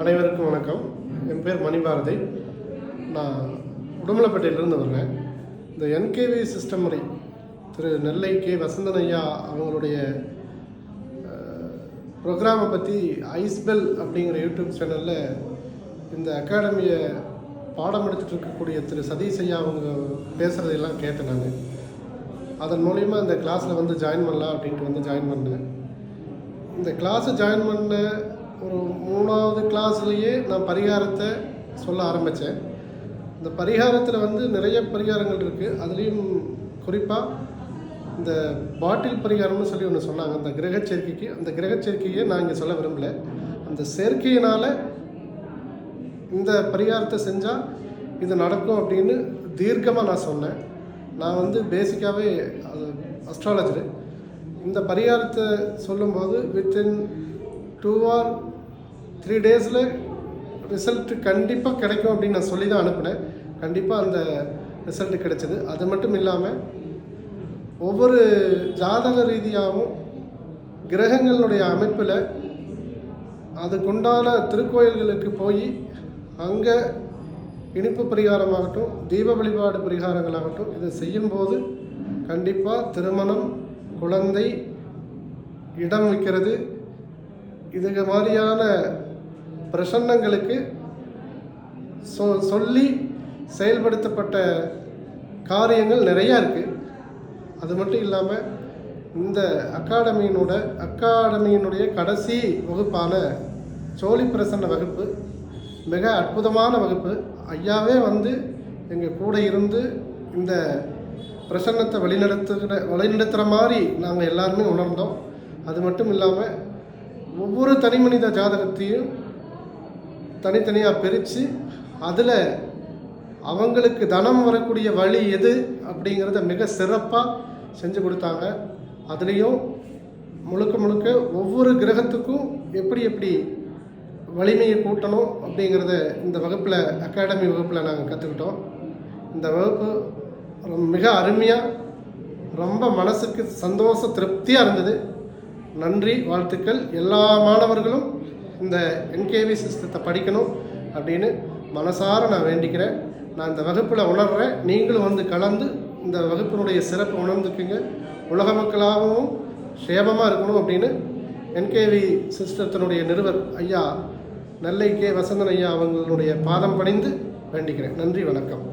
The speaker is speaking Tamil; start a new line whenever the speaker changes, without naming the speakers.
அனைவருக்கும் வணக்கம். என் பேர் மணிபாரதி. நான் உடுமலைப்பேட்டையிலேருந்து வர்றேன். இந்த என்கேவி சிஸ்டம் முறை திரு நெல்லை கே வசந்தன் ஐயா அவங்களுடைய ப்ரோக்ராமை பற்றி ஐஸ்பெல் அப்படிங்கிற யூடியூப் சேனலில் இந்த அகாடமியை பாடம் எடுத்துகிட்டு இருக்கக்கூடிய திரு சதீஷ் ஐயா அவங்க பேசுகிறதையெல்லாம் கேட்டேன் நான். அதன் மூலிமா இந்த கிளாஸில் வந்து ஜாயின் பண்ணலாம் அப்படின்ட்டு வந்து ஜாயின் பண்ணேன். இந்த கிளாஸை ஜாயின் பண்ண ஒரு மூணாவது கிளாஸ்லேயே நான் பரிகாரத்தை சொல்ல ஆரம்பித்தேன் இந்த பரிகாரத்தில் வந்து நிறைய பரிகாரங்கள் இருக்குது அதுலேயும் குறிப்பாக இந்த பாட்டில் பரிகாரம்னு சொல்லி ஒன்று சொன்னாங்க. அந்த கிரக சேர்க்கைக்கு அந்த கிரக சேர்க்கையை நான் இங்கே சொல்ல விரும்பல. அந்த சேர்க்கையினால் இந்த பரிகாரத்தை செஞ்சால் இது நடக்கும் அப்படின்னு தீர்க்கமாக நான் சொன்னேன். நான் வந்து பேசிக்காகவே அது அஸ்ட்ராலஜரு இந்த பரிகாரத்தை சொல்லும்போது வித்தின் டூ ஆர் த்ரீ டேஸில் ரிசல்ட்டு கண்டிப்பாக கிடைக்கும் அப்படின்னு நான் சொல்லி தான் அனுப்பினேன். கண்டிப்பாக அந்த ரிசல்ட்டு கிடைச்சிது. அது மட்டும் இல்லாமல் ஒவ்வொரு ஜாதக ரீதியாகவும் கிரகங்களுடைய அமைப்பில் அதுக்குண்டான திருக்கோயில்களுக்கு போய் அங்கே இனிப்பு பரிகாரமாகட்டும் தீப வழிபாடு பரிகாரங்களாகட்டும் இதை செய்யும்போது கண்டிப்பாக திருமணம் குழந்தை இடம் வைக்கிறது இது மாதிரியான பிரசன்னங்களுக்கு சொ சொல்லி செயல்படுத்தப்பட்ட காரியங்கள் நிறையா இருக்குது அது மட்டும் இல்லாமல் இந்த அகாடமியினோட அகாடமியினுடைய கடைசி வகுப்பான சோழி பிரசன்ன வகுப்பு மிக அற்புதமான வகுப்பு. ஐயாவே வந்து எங்கள் கூட இருந்து இந்த பிரசன்னத்தை வழிநடத்துகிற வழிநடத்துகிற மாதிரி நாங்கள் எல்லாருமே உணர்ந்தோம். அது மட்டும் இல்லாமல் ஒவ்வொரு தனி மனித ஜாதகத்தையும் தனித்தனியாக பிரித்து அதில் அவங்களுக்கு தனம் வரக்கூடிய வழி எது அப்படிங்கிறத மிக சிறப்பாக செஞ்சு கொடுத்தாங்க. அதுலேயும் முழுக்க முழுக்க ஒவ்வொரு கிரகத்துக்கும் எப்படி எப்படி வலிமையை கூட்டணும் அப்படிங்கிறத இந்த வகுப்பில் அகாடமி வகுப்பில் நாங்கள் கற்றுக்கிட்டோம் இந்த வகுப்பு ரொம்ப- மிக அருமையாக ரொம்ப மனசுக்கு சந்தோஷ திருப்தியாக இருந்தது. நன்றி வாழ்த்துக்கள். எல்லா மாணவர்களும் இந்த என்கேவி சிஸ்டத்தை படிக்கணும் அப்படின்னு மனசார நான் வேண்டிக்கிறேன். நான் இந்த வகுப்பில் உணர்கிறேன் நீங்களும் வந்து கலந்து இந்த வகுப்பினுடைய சிறப்பை உணர்ந்துக்குங்க. உலக மக்களாகவும் சேமமாக இருக்கணும் அப்படின்னு என்கேவி சிஸ்டத்தினுடைய நிறுவர் ஐயா நெல்லை கே வசந்தன் ஐயா அவங்களுடைய பாதம் பணிந்து வேண்டிக்கிறேன். நன்றி வணக்கம்.